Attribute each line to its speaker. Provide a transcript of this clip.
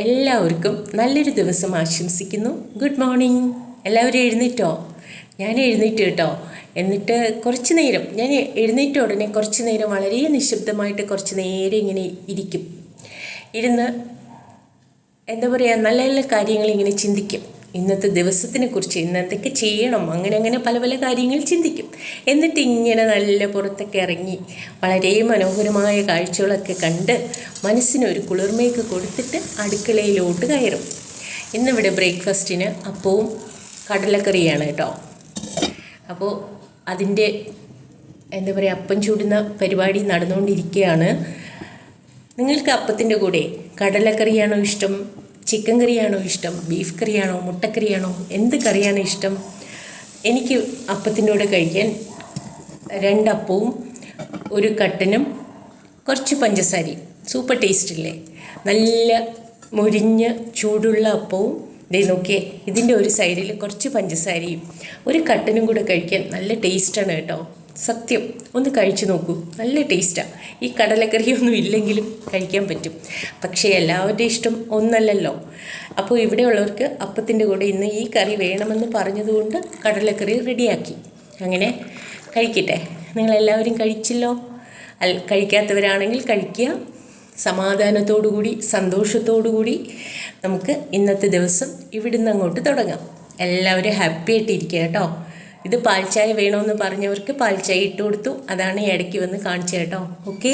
Speaker 1: എല്ലാവർക്കും നല്ലൊരു ദിവസം ആശംസിക്കുന്നു. ഗുഡ് മോർണിംഗ് എല്ലാവരും എഴുന്നേറ്റോ? ഞാൻ എഴുന്നേറ്റ് കേട്ടോ. എന്നിട്ട് കുറച്ച് നേരം ഞാൻ എഴുന്നേറ്റ ഉടനെ കുറച്ച് നേരം വളരെ നിശബ്ദമായിട്ട് കുറച്ച് നേരം ഇങ്ങനെ ഇരിക്കും. ഇരുന്ന് എന്താ പറയുക നല്ല നല്ല കാര്യങ്ങൾ ഇങ്ങനെ ചിന്തിക്കും. ഇന്നത്തെ ദിവസത്തിനെ കുറിച്ച് ഇന്നത്തേക്ക് ചെയ്യണം. അങ്ങനെ അങ്ങനെ പല പല കാര്യങ്ങൾ ചിന്തിക്കും. എന്നിട്ട് ഇങ്ങനെ നല്ല പുറത്തൊക്കെ ഇറങ്ങി വളരെ മനോഹരമായ കാഴ്ചകളൊക്കെ കണ്ട് മനസ്സിനൊരു കുളിർമയൊക്കെ കൊടുത്തിട്ട് അടുക്കളയിലോട്ട് കയറും. ഇന്നിവിടെ ബ്രേക്ക്ഫാസ്റ്റിന് അപ്പവും കടലക്കറിയാണ് കേട്ടോ. അപ്പോൾ അതിന്റെ എന്താ പറയുക അപ്പം ചൂടുന്ന പരിപാടി നടന്നുകൊണ്ടിരിക്കുകയാണ്. നിങ്ങൾക്ക് അപ്പത്തിന്റെ കൂടെ കടലക്കറിയാണോ ഇഷ്ടം? ചിക്കൻ കറിയാണോ ഇഷ്ടം? ബീഫ് കറിയാണോ? മുട്ടക്കറിയാണോ? എന്ത് കറിയാണോ ഇഷ്ടം? എനിക്ക് അപ്പത്തിനോട് കഴിക്കാൻ രണ്ടപ്പവും ഒരു കട്ടനും കുറച്ച് പഞ്ചസാരയും. സൂപ്പർ ടേസ്റ്റ് ഇല്ലേ? നല്ല മുരിഞ്ഞ ചൂടുള്ള അപ്പവും. ദേ നോക്കിയേ ഇതിന്റെ ഒരു സൈഡിൽ കുറച്ച് പഞ്ചസാരയും ഒരു കട്ടനും കൂടെ കഴിക്കാൻ നല്ല ടേസ്റ്റാണ് കേട്ടോ. സത്യം. ഒന്ന് കഴിച്ചു നോക്കൂ. നല്ല ടേസ്റ്റാണ് ഈ കടലക്കറിയൊന്നും ഇല്ലെങ്കിലും കഴിക്കാൻ പറ്റും. പക്ഷേ എല്ലാവരുടെയും ഇഷ്ടം ഒന്നല്ലല്ലോ. അപ്പോൾ ഇവിടെയുള്ളവർക്ക് അപ്പത്തിന്റെ കൂടെ ഇന്ന് ഈ കറി വേണമെന്ന് പറഞ്ഞതുകൊണ്ട് കടലക്കറി റെഡിയാക്കി. അങ്ങനെ കഴിക്കട്ടെ. നിങ്ങളെല്ലാവരും കഴിച്ചല്ലോ? അൽ കഴിക്കാത്തവരാണെങ്കിൽ കഴിക്കുക. സമാധാനത്തോടുകൂടി സന്തോഷത്തോടുകൂടി നമുക്ക് ഇന്നത്തെ ദിവസം ഇവിടുന്ന് അങ്ങോട്ട് തുടങ്ങാം. എല്ലാവരും ഹാപ്പി ആയിട്ടിരിക്കുക കേട്ടോ. ഇത് പാൽച്ചായ വേണമെന്ന് പറഞ്ഞവർക്ക് പാൽച്ചായ ഇട്ട് കൊടുത്തു അതാണ് ഇടയ്ക്ക് വന്ന് കാണിച്ചത് കേട്ടോ. ഓക്കേ